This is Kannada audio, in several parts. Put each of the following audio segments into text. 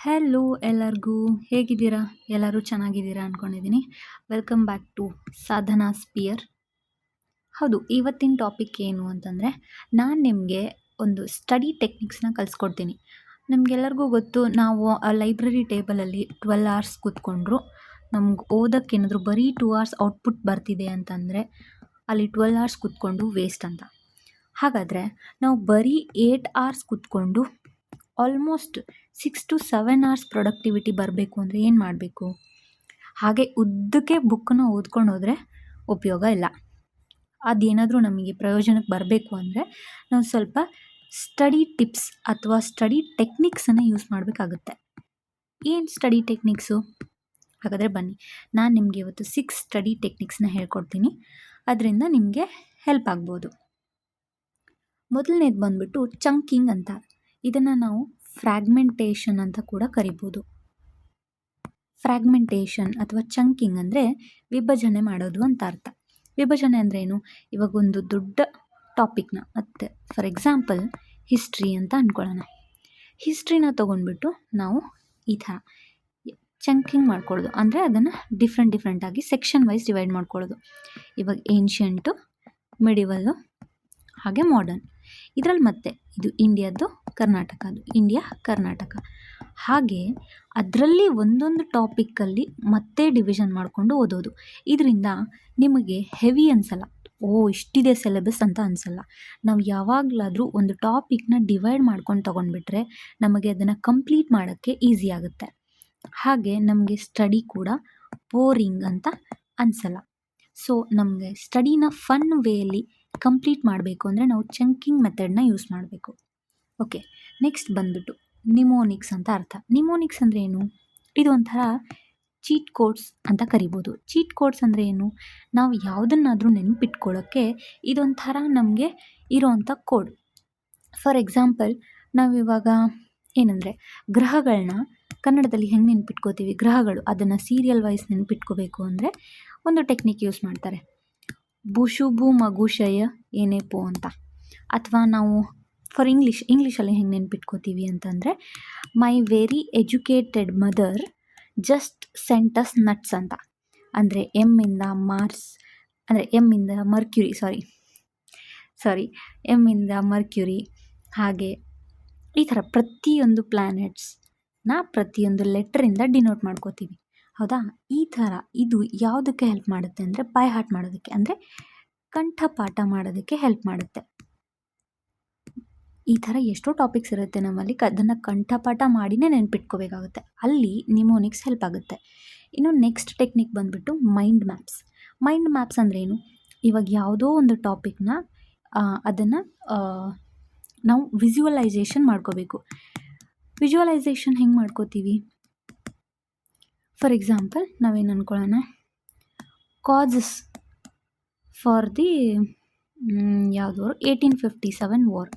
ಹೆಲೋ ಎಲ್ಲರಿಗೂ, ಹೇಗಿದ್ದೀರಾ? ಎಲ್ಲರೂ ಚೆನ್ನಾಗಿದ್ದೀರಾ ಅಂದ್ಕೊಂಡಿದ್ದೀನಿ welcome back to Sadhana sphere ಹೌದು, ಇವತ್ತಿನ ಟಾಪಿಕ್ ಏನು ಅಂತಂದರೆ, ನಾನು ನಿಮಗೆ ಒಂದು ಸ್ಟಡಿ ಟೆಕ್ನಿಕ್ಸ್ನ ಕಲಿಸ್ಕೊಡ್ತೀನಿ. ನಮಗೆಲ್ಲರಿಗೂ ಗೊತ್ತು, ನಾವು ಆ ಲೈಬ್ರರಿ ಟೇಬಲಲ್ಲಿ ಟ್ವೆಲ್ ಅವರ್ಸ್ ಕೂತ್ಕೊಂಡ್ರು. ನಮ್ಗೆ ಓದೋಕ್ಕೇನಾದರೂ ಬರೀ ಟೂ ಅವರ್ಸ್ ಔಟ್ಪುಟ್ ಬರ್ತಿದೆ ಅಂತಂದರೆ, ಅಲ್ಲಿ ಟ್ವೆಲ್ ಅವರ್ಸ್ ಕೂತ್ಕೊಂಡು ವೇಸ್ಟ್ ಅಂತ. ಹಾಗಾದರೆ, ನಾವು ಬರೀ ಏಟ್ ಅವರ್ಸ್ ಕೂತ್ಕೊಂಡು almost six to seven hours productivity ಬರಬೇಕು ಅಂದರೆ ಏನು ಮಾಡಬೇಕು? ಹಾಗೆ ಉದ್ದಕ್ಕೆ ಬುಕ್ಕನ್ನು ಓದ್ಕೊಂಡು ಹೋದರೆ ಉಪಯೋಗ ಇಲ್ಲ. ಅದೇನಾದರೂ ನಮಗೆ ಪ್ರಯೋಜನಕ್ಕೆ ಬರಬೇಕು ಅಂದರೆ ನಾವು ಸ್ವಲ್ಪ ಸ್ಟಡಿ ಟಿಪ್ಸ್ ಅಥವಾ ಸ್ಟಡಿ ಟೆಕ್ನಿಕ್ಸನ್ನು ಯೂಸ್ ಮಾಡಬೇಕಾಗುತ್ತೆ. ಏನು ಸ್ಟಡಿ ಟೆಕ್ನಿಕ್ಸು ಹಾಗಾದರೆ ಬನ್ನಿ. ನಾನು ನಿಮಗೆ ಇವತ್ತು ಸಿಕ್ಸ್ ಸ್ಟಡಿ ಟೆಕ್ನಿಕ್ಸ್ನ ಹೇಳ್ಕೊಡ್ತೀನಿ. ಅದರಿಂದ ನಿಮಗೆ ಹೆಲ್ಪ್ ಆಗ್ಬೋದು. ಮೊದಲನೇದು ಬಂದುಬಿಟ್ಟು ಚಂಕಿಂಗ್ ಅಂತ. ಇದನ್ನು ನಾವು ಫ್ರ್ಯಾಗ್ಮೆಂಟೇಷನ್ ಅಂತ ಕೂಡ ಕರಿಬೋದು. ಫ್ರ್ಯಾಗ್ಮೆಂಟೇಷನ್ ಅಥವಾ ಚಂಕಿಂಗ್ ಅಂದರೆ ವಿಭಜನೆ ಮಾಡೋದು ಅಂತ ಅರ್ಥ. ವಿಭಜನೆ ಅಂದರೆ ಏನು? ಇವಾಗ ಒಂದು ದೊಡ್ಡ ಟಾಪಿಕ್ನ ಮತ್ತು ಫಾರ್ ಎಕ್ಸಾಂಪಲ್ ಹಿಸ್ಟ್ರಿ ಅಂತ ಅಂದ್ಕೊಳ್ಳೋಣ ಹಿಸ್ಟ್ರಿನ ತೊಗೊಂಡ್ಬಿಟ್ಟು ನಾವು ಈ ಥರ ಚಂಕಿಂಗ್ ಮಾಡ್ಕೊಳ್ಳೋದು ಅಂದರೆ ಅದನ್ನು ಡಿಫ್ರೆಂಟ್ ಡಿಫ್ರೆಂಟಾಗಿ ಸೆಕ್ಷನ್ ವೈಸ್ ಡಿವೈಡ್ ಮಾಡ್ಕೊಳ್ಳೋದು ಇವಾಗ ಏನ್ಷಿಯಂಟು ಮಿಡಿವಲ್ಲು ಹಾಗೆ ಮಾಡರ್ನ್ ಇದರಲ್ಲಿ ಮತ್ತೆ ಇದು ಇಂಡಿಯಾದ್ದು ಕರ್ನಾಟಕದ್ದು ಇಂಡಿಯಾ, ಕರ್ನಾಟಕ. ಹಾಗೆ ಅದರಲ್ಲಿ ಒಂದೊಂದು ಟಾಪಿಕ್ಕಲ್ಲಿ ಮತ್ತೆ ಡಿವಿಷನ್ ಮಾಡಿಕೊಂಡು ಓದೋದು. ಇದರಿಂದ ನಿಮಗೆ ಹೆವಿ ಅನ್ಸಲ್ಲ. ಓ, ಇಷ್ಟಿದೆ ಸಿಲೆಬಸ್ ಅಂತ ಅನಿಸಲ್ಲ. ನಾವು ಯಾವಾಗಲಾದರೂ ಒಂದು ಟಾಪಿಕ್ನ ಡಿವೈಡ್ ಮಾಡ್ಕೊಂಡು ತೊಗೊಂಡ್ಬಿಟ್ರೆ ನಮಗೆ ಅದನ್ನು ಕಂಪ್ಲೀಟ್ ಮಾಡೋಕ್ಕೆ ಈಸಿ ಆಗುತ್ತೆ. ಹಾಗೆ ನಮಗೆ ಸ್ಟಡಿ ಕೂಡ ಬೋರಿಂಗ್ ಅಂತ ಅನಿಸಲ್ಲ. ಸೊ ನಮಗೆ ಸ್ಟಡಿನ ಫನ್ ವೇಯಲ್ಲಿ ಕಂಪ್ಲೀಟ್ ಮಾಡಬೇಕು ಅಂದರೆ ನಾವು ಚಂಕಿಂಗ್ ಮೆಥಡನ್ನ ಯೂಸ್ ಮಾಡಬೇಕು. ಓಕೆ ನೆಕ್ಸ್ಟ್ ಬಂದುಬಿಟ್ಟು ನಿಮೋನಿಕ್ಸ್ ಅಂತ ಅರ್ಥ. ನಿಮೋನಿಕ್ಸ್ ಅಂದರೆ ಏನು? ಇದು ಒಂಥರ ಚೀಟ್ ಕೋಡ್ಸ್ ಅಂತ ಕರಿಬೋದು. ಚೀಟ್ ಕೋಡ್ಸ್ ಅಂದರೆ ಏನು? ನಾವು ಯಾವುದನ್ನಾದರೂ ನೆನಪಿಟ್ಕೊಳ್ಳೋಕ್ಕೆ ಇದೊಂಥರ ನಮಗೆ ಇರೋವಂಥ ಕೋಡ್ ಫಾರ್ ಎಕ್ಸಾಂಪಲ್ ನಾವಿವಾಗ ಏನಂದರೆ ಗ್ರಹಗಳನ್ನ ಕನ್ನಡದಲ್ಲಿ ಹೆಂಗೆ ನೆನ್ಪಿಟ್ಕೋತೀವಿ? ಗ್ರಹಗಳು, ಅದನ್ನು ಸೀರಿಯಲ್ ವೈಸ್ ನೆನ್ಪಿಟ್ಕೋಬೇಕು ಅಂದರೆ ಒಂದು ಟೆಕ್ನಿಕ್ ಯೂಸ್ ಮಾಡ್ತಾರೆ. ಬುಷುಬು ಮಗುಷಯ ಏನೇಪೋ ಅಂತ. ಅಥವಾ ನಾವು ಫಾರ್ ಇಂಗ್ಲೀಷ್, ಇಂಗ್ಲೀಷಲ್ಲಿ ಹೆಂಗೆ ನೆನ್ಪಿಟ್ಕೋತೀವಿ ಅಂತಂದರೆ, my very educated mother just sent us nuts ಅಂತ. ಅಂದರೆ ಎಮ್ಮಿಂದ ಮಾರ್ಸ್, ಅಂದರೆ ಎಮ್ಮಿಂದ ಮರ್ಕ್ಯುರಿ, ಸಾರಿ ಸಾರಿ ಎಮ್ಮಿಂದ ಮರ್ಕ್ಯುರಿ. ಹಾಗೆ ಈ ಥರ ಪ್ರತಿಯೊಂದು ಪ್ಲ್ಯಾನೆಟ್ಸ್ನ ಪ್ರತಿಯೊಂದು ಲೆಟ್ರಿಂದ ಡಿನೋಟ್ ಮಾಡ್ಕೋತೀವಿ. ಹೌದಾ? ಈ ಥರ ಇದು ಯಾವುದಕ್ಕೆ ಹೆಲ್ಪ್ ಮಾಡುತ್ತೆ ಅಂದರೆ ಬೈ ಹಾರ್ಟ್ ಮಾಡೋದಕ್ಕೆ, ಅಂದರೆ ಕಂಠಪಾಠ ಮಾಡೋದಕ್ಕೆ ಹೆಲ್ಪ್ ಮಾಡುತ್ತೆ. ಈ ಥರ ಎಷ್ಟೋ ಟಾಪಿಕ್ಸ್ ಇರುತ್ತೆ ನಮ್ಮಲ್ಲಿ, ಕ, ಅದನ್ನು ಕಂಠಪಾಠ ಮಾಡಿನೇ ನೆನ್ಪಿಟ್ಕೋಬೇಕಾಗುತ್ತೆ. ಅಲ್ಲಿ ನಿಮೋನಿಕ್ಸ್ ಹೆಲ್ಪ್ ಆಗುತ್ತೆ. ಇನ್ನು ನೆಕ್ಸ್ಟ್ ಟೆಕ್ನಿಕ್ ಬಂದುಬಿಟ್ಟು ಮೈಂಡ್ ಮ್ಯಾಪ್ಸ್ ಮೈಂಡ್ ಮ್ಯಾಪ್ಸ್ ಅಂದರೆ ಏನು ಇವಾಗ ಯಾವುದೋ ಒಂದು ಟಾಪಿಕ್ನ ಅದನ್ನು ನಾವು ವಿಜುವಲೈಸೇಷನ್ ಮಾಡ್ಕೋಬೇಕು. ವಿಜುವಲೈಸೇಷನ್ ಹೆಂಗೆ ಮಾಡ್ಕೋತೀವಿ? ಫಾರ್ ಎಕ್ಸಾಂಪಲ್ ನಾವೇನು ಅಂದ್ಕೊಳ್ಳೋಣ ಕಾಸಸ್ ಫಾರ್ ದಿ ಯಾವುದು ಏಯ್ಟೀನ್ ಫಿಫ್ಟಿ ಸೆವೆನ್ ವಾರ್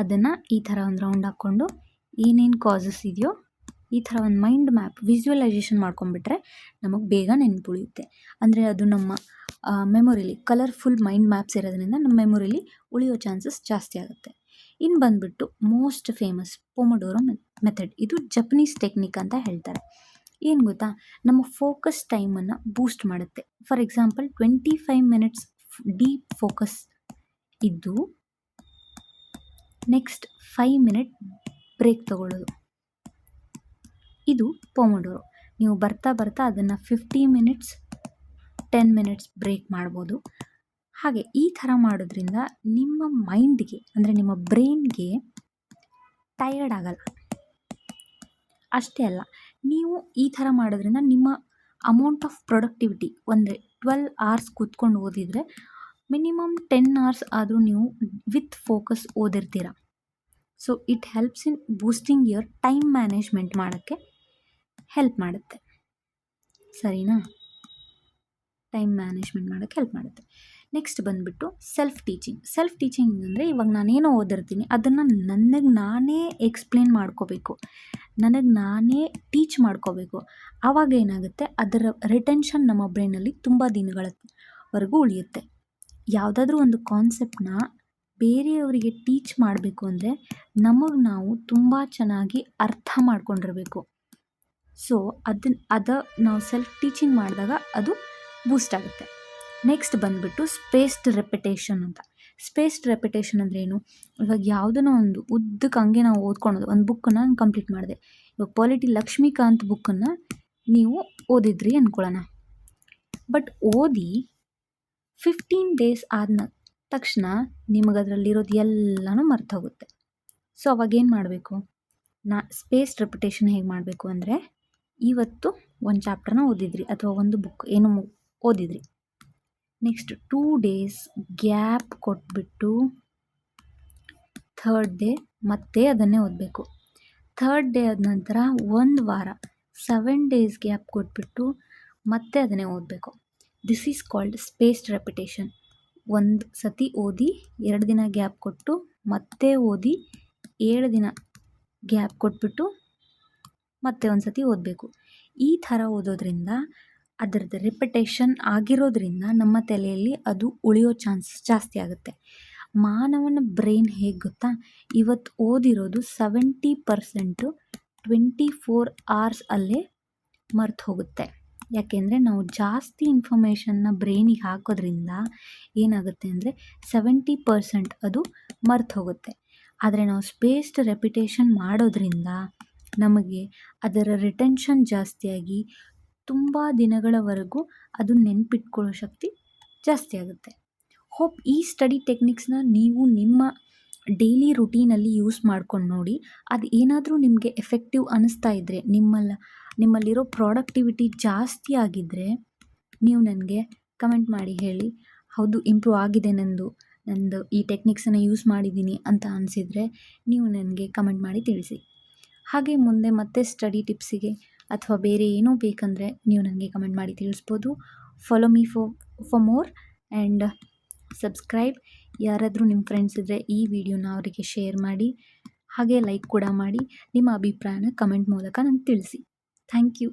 ಅದನ್ನು ಈ ಥರ ಒಂದು ರೌಂಡ್ ಹಾಕ್ಕೊಂಡು ಏನೇನು ಕಾಸಸ್ ಇದೆಯೋ ಈ ಥರ ಒಂದು ಮೈಂಡ್ ಮ್ಯಾಪ್ ವಿಜುವಲೈಸೇಷನ್ ಮಾಡ್ಕೊಂಡ್ಬಿಟ್ರೆ ನಮಗೆ ಬೇಗ ನೆನ್ಪುಳಿಯುತ್ತೆ. ಅಂದರೆ ಅದು ನಮ್ಮ ಮೆಮೊರಿಲಿ ಕಲರ್ಫುಲ್ ಮೈಂಡ್ ಮ್ಯಾಪ್ಸ್ ಇರೋದ್ರಿಂದ ನಮ್ಮ ಮೆಮೊರಿಲಿ ಉಳಿಯೋ ಚಾನ್ಸಸ್ ಜಾಸ್ತಿ ಆಗುತ್ತೆ. ಇನ್ನು ಬಂದುಬಿಟ್ಟು ಮೋಸ್ಟ್ ಫೇಮಸ್ ಪೊಮೊಡೋರೋ ಮೆಥಡ್ ಇದು ಜಪನೀಸ್ ಟೆಕ್ನಿಕ್ ಅಂತ ಹೇಳ್ತಾರೆ. ಏನು ಗೊತ್ತಾ? ನಮ್ಮ ಫೋಕಸ್ ಟೈಮನ್ನು ಬೂಸ್ಟ್ ಮಾಡುತ್ತೆ. For example twenty five minutes deep focus ಇದ್ದು ನೆಕ್ಸ್ಟ್ ಫೈವ್ ಮಿನಿಟ್ ಬ್ರೇಕ್ ತಗೊಳ್ಳೋದು. ಇದು ಪೊಮೊಡೋರೋ ನೀವು ಬರ್ತಾ ಬರ್ತಾ ಅದನ್ನು fifty minutes ten minutes break ಮಾಡ್ಬೋದು. ಹಾಗೆ ಈ ಥರ ಮಾಡೋದ್ರಿಂದ ನಿಮ್ಮ ಮೈಂಡ್ಗೆ ಅಂದರೆ ನಿಮ್ಮ ಬ್ರೈನ್ಗೆ ಟಯರ್ಡ್ ಆಗಲ್ಲ. ಅಷ್ಟೇ ಅಲ್ಲ. ನೀವು ಈ ಥರ ಮಾಡೋದ್ರಿಂದ ನಿಮ್ಮ ಅಮೌಂಟ್ ಆಫ್ ಪ್ರೊಡಕ್ಟಿವಿಟಿ ಒಂದೇ ಟ್ವೆಲ್ ಅವರ್ಸ್ ಕೂತ್ಕೊಂಡು ಓದಿದರೆ ಮಿನಿಮಮ್ ಟೆನ್ ಅವರ್ಸ್ ಆದರೂ ನೀವು with focus ಓದಿರ್ತೀರ. So it helps in boosting your time management ಮಾಡೋಕ್ಕೆ ಹೆಲ್ಪ್ ಮಾಡುತ್ತೆ. ಸರಿನಾ? ಟೈಮ್ ಮ್ಯಾನೇಜ್ಮೆಂಟ್ ಮಾಡೋಕ್ಕೆ ಹೆಲ್ಪ್ ಮಾಡುತ್ತೆ. ನೆಕ್ಸ್ಟ್ ಬಂದುಬಿಟ್ಟು ಸೆಲ್ಫ್ ಟೀಚಿಂಗ್ ಸೆಲ್ಫ್ ಟೀಚಿಂಗ್ ಅಂದರೆ ಇವಾಗ ನಾನೇನೋ ಓದಿರ್ತೀನಿ, ಅದನ್ನು ನನಗೆ ನಾನೇ ಎಕ್ಸ್ಪ್ಲೇನ್ ಮಾಡ್ಕೋಬೇಕು. ನನಗೆ ನಾನೇ ಟೀಚ್ ಮಾಡ್ಕೋಬೇಕು. ಆವಾಗ ಏನಾಗುತ್ತೆ? ಅದರ ರಿಟೆನ್ಷನ್ ನಮ್ಮ ಬ್ರೈನಲ್ಲಿ ತುಂಬ ದಿನಗಳವರೆಗೂ ಉಳಿಯುತ್ತೆ. ಯಾವುದಾದ್ರೂ ಒಂದು ಕಾನ್ಸೆಪ್ಟನ್ನ ಬೇರೆಯವರಿಗೆ ಟೀಚ್ ಮಾಡಬೇಕು ಅಂದರೆ ನಮಗೆ ನಾವು ತುಂಬ ಚೆನ್ನಾಗಿ ಅರ್ಥ ಮಾಡ್ಕೊಂಡಿರಬೇಕು. ಸೊ ಅದನ್ನ ಅದ ನಾವು ಸೆಲ್ಫ್ ಟೀಚಿಂಗ್ ಮಾಡಿದಾಗ ಅದು ಬೂಸ್ಟ್ ಆಗುತ್ತೆ. ನೆಕ್ಸ್ಟ್ ಬಂದುಬಿಟ್ಟು ಸ್ಪೇಸ್ಡ್ ರೆಪಿಟೇಷನ್ ಅಂತ. ಸ್ಪೇಸ್ಡ್ ರೆಪಿಟೇಷನ್ ಅಂದರೆ ಏನು? ಇವಾಗ ಯಾವುದನ್ನೋ ಒಂದು ಉದ್ದಕ್ಕೆ ಹಂಗೆ ನಾವು ಓದ್ಕೊಳೋದು. ಒಂದು ಬುಕ್ಕನ್ನು ನಾನು ಕಂಪ್ಲೀಟ್ ಮಾಡಿದೆ. ಇವಾಗ ಪಾಲಿಟಿ ಲಕ್ಷ್ಮೀಕಾಂತ್ ಬುಕ್ಕನ್ನು ನೀವು ಓದಿದ್ರಿ ಅಂದ್ಕೊಳ್ಳೋಣ ಬಟ್ ಓದಿ ಫಿಫ್ಟೀನ್ ಡೇಸ್ ಆದ ತಕ್ಷಣ ನಿಮಗೆ ಅದರಲ್ಲಿರೋದು ಎಲ್ಲನೂ ಮರ್ತೋಗುತ್ತೆ. ಸೊ ಅವಾಗೇನು ಮಾಡಬೇಕು? ನಾ ಸ್ಪೇಸ್ ರೆಪಿಟೇಷನ್ ಹೇಗೆ ಮಾಡಬೇಕು ಅಂದರೆ ಇವತ್ತು ಒಂದು ಚಾಪ್ಟರ್ನ ಓದಿದ್ರಿ. ಅಥವಾ ಒಂದು ಬುಕ್ ಏನು ಓದಿದ್ರಿ. ನೆಕ್ಸ್ಟ್ ಟೂ ಡೇಸ್ ಗ್ಯಾಪ್ ಕೊಟ್ಬಿಟ್ಟು ಥರ್ಡ್ ಡೇ ಮತ್ತೆ ಅದನ್ನೇ ಓದಬೇಕು. ಥರ್ಡ್ ಡೇ ಆದ ನಂತರ ಒಂದು ವಾರ, ಸೆವೆನ್ ಡೇಸ್ ಗ್ಯಾಪ್ ಕೊಟ್ಬಿಟ್ಟು ಮತ್ತೆ ಅದನ್ನೇ ಓದಬೇಕು. This is called spaced repetition ಒಂದು ಸತಿ ಓದಿ ಎರಡು ದಿನ ಗ್ಯಾಪ್ ಕೊಟ್ಟು ಮತ್ತೆ ಓದಿ ಏಳು ದಿನ ಗ್ಯಾಪ್ ಕೊಟ್ಬಿಟ್ಟು ಮತ್ತೆ ಒಂದು ಸತಿ ಓದಬೇಕು. ಈ ಥರ ಓದೋದ್ರಿಂದ ಅದರದ್ದು ರೆಪಿಟೇಷನ್ ಆಗಿರೋದ್ರಿಂದ ನಮ್ಮ ತಲೆಯಲ್ಲಿ ಅದು ಉಳಿಯೋ ಚಾನ್ಸಸ್ ಜಾಸ್ತಿ ಆಗುತ್ತೆ. ಮಾನವನ ಬ್ರೈನ್ ಹೇಗೆ ಗೊತ್ತಾ? ಇವತ್ತು ಓದಿರೋದು seventy percent twenty four hours ಅಲ್ಲೇ ಮರ್ತು ಹೋಗುತ್ತೆ. ಯಾಕೆಂದರೆ ನಾವು ಜಾಸ್ತಿ ಇನ್ಫಾರ್ಮೇಷನ್ನ ಬ್ರೈನಿಗೆ ಹಾಕೋದ್ರಿಂದ ಏನಾಗುತ್ತೆ ಅಂದರೆ ಸೆವೆಂಟಿ ಪರ್ಸೆಂಟ್ ಅದು ಮರ್ತು ಹೋಗುತ್ತೆ. ಆದರೆ ನಾವು ಸ್ಪೇಸ್ಡ್ ರೆಪಿಟೇಷನ್ ಮಾಡೋದ್ರಿಂದ ನಮಗೆ ಅದರ ರಿಟೆನ್ಷನ್ ಜಾಸ್ತಿಯಾಗಿ ತುಂಬ ದಿನಗಳವರೆಗೂ ಅದು ನೆನಪಿಟ್ಕೊಳ್ಳೋ ಶಕ್ತಿ ಜಾಸ್ತಿ ಆಗುತ್ತೆ. ಹೋಪ್ ಈ ಸ್ಟಡಿ ಟೆಕ್ನಿಕ್ಸ್ನ ನೀವು ನಿಮ್ಮ ಡೈಲಿ ರುಟೀನಲ್ಲಿ ಯೂಸ್ ಮಾಡ್ಕೊಂಡು ನೋಡಿ. ಅದು ಏನಾದರೂ ನಿಮಗೆ ಎಫೆಕ್ಟಿವ್ ಅನ್ನಿಸ್ತಾ ಇದ್ದರೆ ನಿಮ್ಮಲ್ಲ ನಿಮ್ಮಲ್ಲಿರೋ ಪ್ರಾಡಕ್ಟಿವಿಟಿ ಜಾಸ್ತಿ ಆಗಿದ್ದರೆ ನೀವು ನನಗೆ ಕಮೆಂಟ್ ಮಾಡಿ ಹೇಳಿ. ಹೌದು, ಇಂಪ್ರೂವ್ ಆಗಿದೆ ನಂದು ನಂದು ಈ ಟೆಕ್ನಿಕ್ಸನ್ನು ಯೂಸ್ ಮಾಡಿದ್ದೀನಿ ಅಂತ ಅನಿಸಿದರೆ ನೀವು ನನಗೆ ಕಮೆಂಟ್ ಮಾಡಿ ತಿಳಿಸಿ. ಹಾಗೆ ಮುಂದೆ ಮತ್ತೆ ಸ್ಟಡಿ ಟಿಪ್ಸಿಗೆ ಅಥವಾ ಬೇರೆ ಏನೂ ಬೇಕಂದರೆ ನೀವು ನನಗೆ ಕಮೆಂಟ್ ಮಾಡಿ ತಿಳಿಸ್ಬೋದು. Follow me for for more and subscribe ಯಾರಾದರೂ ನಿಮ್ಮ ಫ್ರೆಂಡ್ಸ್ ಇದ್ದರೆ ಈ ವಿಡಿಯೋನ ಅವರಿಗೆ ಶೇರ್ ಮಾಡಿ, ಹಾಗೆ ಲೈಕ್ ಕೂಡ ಮಾಡಿ, ನಿಮ್ಮ ಅಭಿಪ್ರಾಯನ ಕಮೆಂಟ್ ಮೂಲಕ ನನಗೆ ತಿಳಿಸಿ. Thank you